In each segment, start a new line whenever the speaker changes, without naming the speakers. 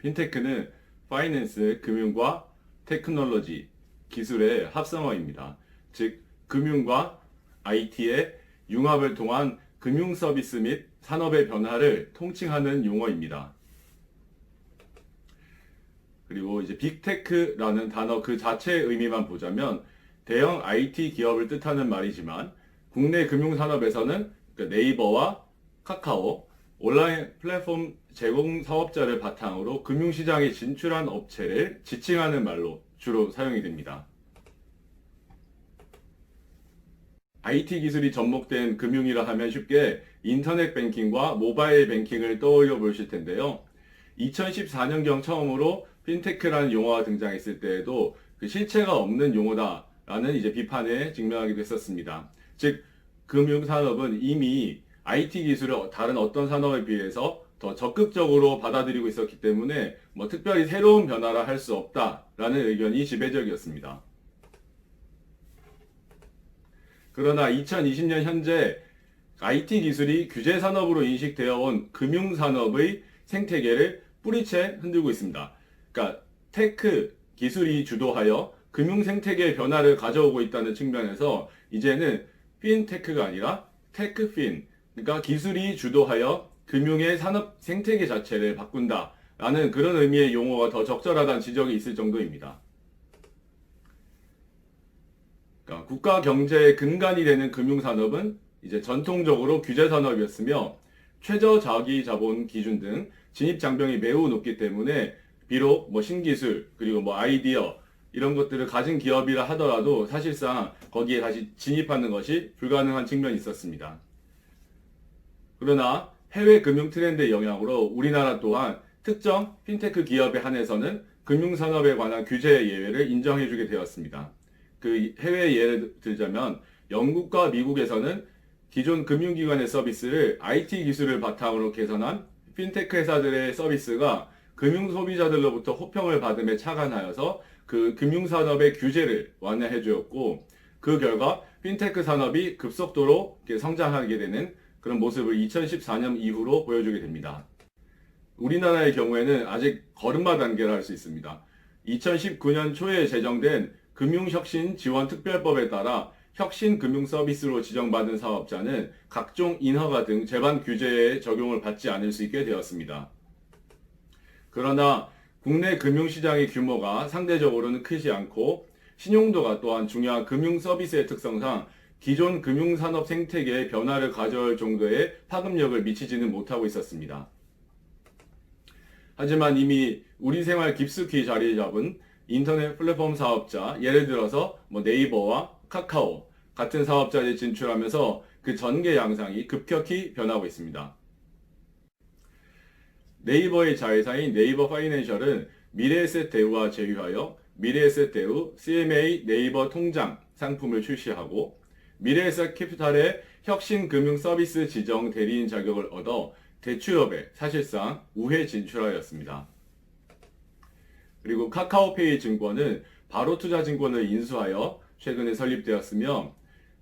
핀테크는 파이낸스, 금융과 테크놀로지, 기술의 합성어입니다. 즉, 금융과 IT의 융합을 통한 금융 서비스 및 산업의 변화를 통칭하는 용어입니다. 그리고 이제 빅테크라는 단어 그 자체의 의미만 보자면 대형 IT 기업을 뜻하는 말이지만 국내 금융 산업에서는 그 네이버와 카카오, 온라인 플랫폼 제공 사업자를 바탕으로 금융시장에 진출한 업체를 지칭하는 말로 주로 사용이 됩니다. IT 기술이 접목된 금융이라 하면 쉽게 인터넷 뱅킹과 모바일 뱅킹을 떠올려 보실 텐데요. 2014년경 처음으로 핀테크라는 용어가 등장했을 때에도 그 실체가 없는 용어다라는 이제 비판에 직면하기도 했었습니다. 즉, 금융산업은 이미 IT 기술을 다른 어떤 산업에 비해서 더 적극적으로 받아들이고 있었기 때문에 뭐 특별히 새로운 변화라 할 수 없다라는 의견이 지배적이었습니다. 그러나 2020년 현재 IT 기술이 규제 산업으로 인식되어 온 금융 산업의 생태계를 뿌리채 흔들고 있습니다. 그러니까 테크 기술이 주도하여 금융 생태계의 변화를 가져오고 있다는 측면에서 이제는 핀테크가 아니라 테크핀, 그러니까 기술이 주도하여 금융의 산업 생태계 자체를 바꾼다 라는 그런 의미의 용어가 더 적절하다는 지적이 있을 정도입니다. 그러니까 국가 경제의 근간이 되는 금융산업은 이제 전통적으로 규제 산업이었으며 최저 자기 자본 기준 등 진입 장벽이 매우 높기 때문에 비록 뭐 신기술 그리고 뭐 아이디어 이런 것들을 가진 기업이라 하더라도 사실상 거기에 다시 진입하는 것이 불가능한 측면이 있었습니다. 그러나 해외 금융 트렌드의 영향으로 우리나라 또한 특정 핀테크 기업에 한해서는 금융산업에 관한 규제 예외를 인정해주게 되었습니다. 그 해외 예를 들자면 영국과 미국에서는 기존 금융기관의 서비스를 IT 기술을 바탕으로 개선한 핀테크 회사들의 서비스가 금융 소비자들로부터 호평을 받음에 착안하여서 그 금융산업의 규제를 완화해 주었고 그 결과 핀테크 산업이 급속도로 성장하게 되는 그런 모습을 2014년 이후로 보여주게 됩니다. 우리나라의 경우에는 아직 걸음마 단계를 할 수 있습니다. 2019년 초에 제정된 금융혁신 지원 특별법에 따라 혁신 금융 서비스로 지정받은 사업자는 각종 인허가 등 제반 규제에 적용을 받지 않을 수 있게 되었습니다. 그러나 국내 금융시장의 규모가 상대적으로는 크지 않고 신용도가 또한 중요한 금융 서비스의 특성상 기존 금융산업 생태계의 변화를 가져올 정도의 파급력을 미치지는 못하고 있었습니다. 하지만 이미 우리 생활 깊숙이 자리 잡은 인터넷 플랫폼 사업자, 예를 들어서 뭐 네이버와 카카오 같은 사업자들이 진출하면서 그 전개 양상이 급격히 변하고 있습니다. 네이버의 자회사인 네이버 파이낸셜은 미래에셋 대우와 제휴하여 미래에셋 대우 CMA 네이버 통장 상품을 출시하고 미래에셋 캐피탈의 혁신 금융 서비스 지정 대리인 자격을 얻어 대출업에 사실상 우회 진출하였습니다. 그리고 카카오페이 증권은 바로투자증권을 인수하여 최근에 설립되었으며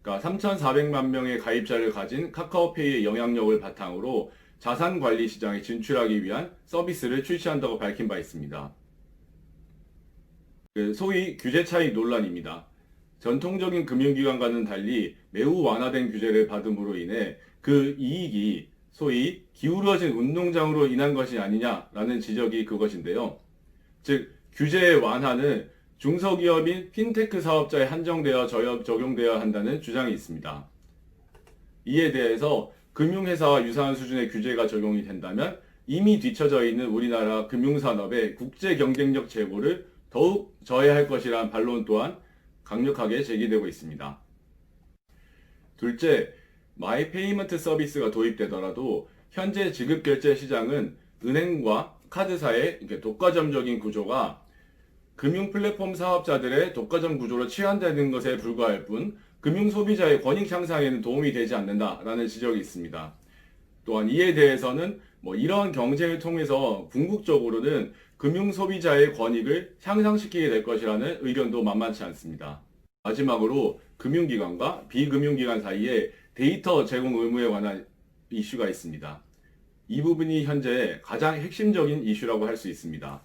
그러니까 3,400만 명의 가입자를 가진 카카오페이의 영향력을 바탕으로 자산 관리 시장에 진출하기 위한 서비스를 출시한다고 밝힌 바 있습니다. 그 소위 규제 차익 논란입니다. 전통적인 금융기관과는 달리 매우 완화된 규제를 받음으로 인해 그 이익이 소위 기울어진 운동장으로 인한 것이 아니냐라는 지적이 그것인데요. 즉, 규제의 완화는 중소기업인 핀테크 사업자에 한정되어 적용되어야 한다는 주장이 있습니다. 이에 대해서 금융회사와 유사한 수준의 규제가 적용이 된다면 이미 뒤처져 있는 우리나라 금융산업의 국제 경쟁력 제고를 더욱 저해할 것이라는 반론 또한 강력하게 제기되고 있습니다. 둘째, 마이 페이먼트 서비스가 도입되더라도 현재 지급 결제 시장은 은행과 카드사의 독과점적인 구조가 금융 플랫폼 사업자들의 독과점 구조로 취한되는 것에 불과할 뿐 금융 소비자의 권익 향상에는 도움이 되지 않는다라는 지적이 있습니다. 또한 이에 대해서는 뭐 이러한 경쟁을 통해서 궁극적으로는 금융 소비자의 권익을 향상시키게 될 것이라는 의견도 만만치 않습니다. 마지막으로 금융기관과 비금융기관 사이에 데이터 제공 의무에 관한 이슈가 있습니다. 이 부분이 현재 가장 핵심적인 이슈라고 할 수 있습니다.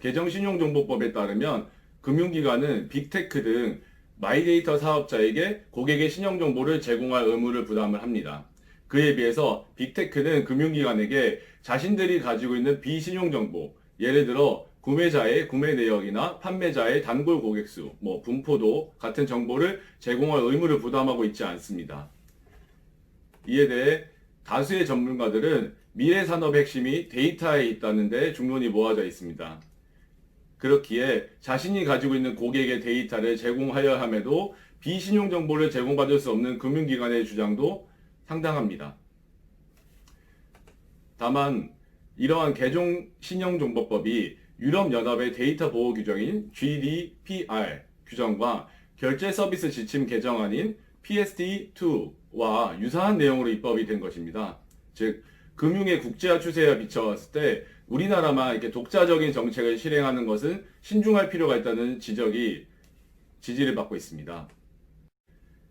개정신용정보법에 따르면 금융기관은 빅테크 등 마이데이터 사업자에게 고객의 신용 정보를 제공할 의무를 부담을 합니다. 그에 비해서 빅테크는 금융기관에게 자신들이 가지고 있는 비신용 정보, 예를 들어 구매자의 구매 내역이나 판매자의 단골 고객 수, 뭐 분포도 같은 정보를 제공할 의무를 부담하고 있지 않습니다. 이에 대해 다수의 전문가들은 미래 산업의 핵심이 데이터에 있다는 데 중론이 모아져 있습니다. 그렇기에 자신이 가지고 있는 고객의 데이터를 제공하여 함에도 비신용 정보를 제공받을 수 없는 금융기관의 주장도 상당합니다. 다만 이러한 개종 신용정보법이 유럽연합의 데이터 보호 규정인 GDPR 규정과 결제 서비스 지침 개정안인 PSD2와 유사한 내용으로 입법이 된 것입니다. 즉 금융의 국제화 추세와 비춰봤을 때 우리나라만 이렇게 독자적인 정책을 실행하는 것은 신중할 필요가 있다는 지적이 지지를 받고 있습니다.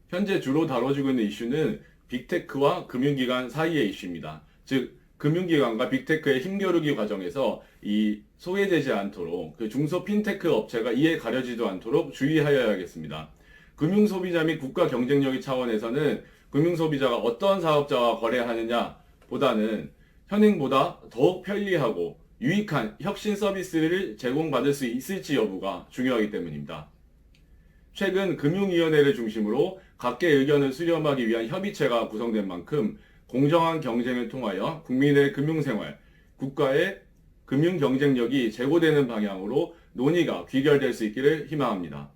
현재 주로 다뤄지고 있는 이슈는 빅테크와 금융기관 사이의 이슈입니다. 즉 금융기관과 빅테크의 힘겨루기 과정에서 이 소외되지 않도록 그 중소 핀테크 업체가 이에 가려지도 않도록 주의하여야겠습니다. 금융 소비자 및 국가 경쟁력의 차원에서는 금융 소비자가 어떤 사업자와 거래하느냐 보다는 현행보다 더욱 편리하고 유익한 혁신 서비스를 제공받을 수 있을지 여부가 중요하기 때문입니다. 최근 금융위원회를 중심으로 각계 의견을 수렴하기 위한 협의체가 구성된 만큼 공정한 경쟁을 통하여 국민의 금융생활, 국가의 금융 경쟁력이 제고되는 방향으로 논의가 귀결될 수 있기를 희망합니다.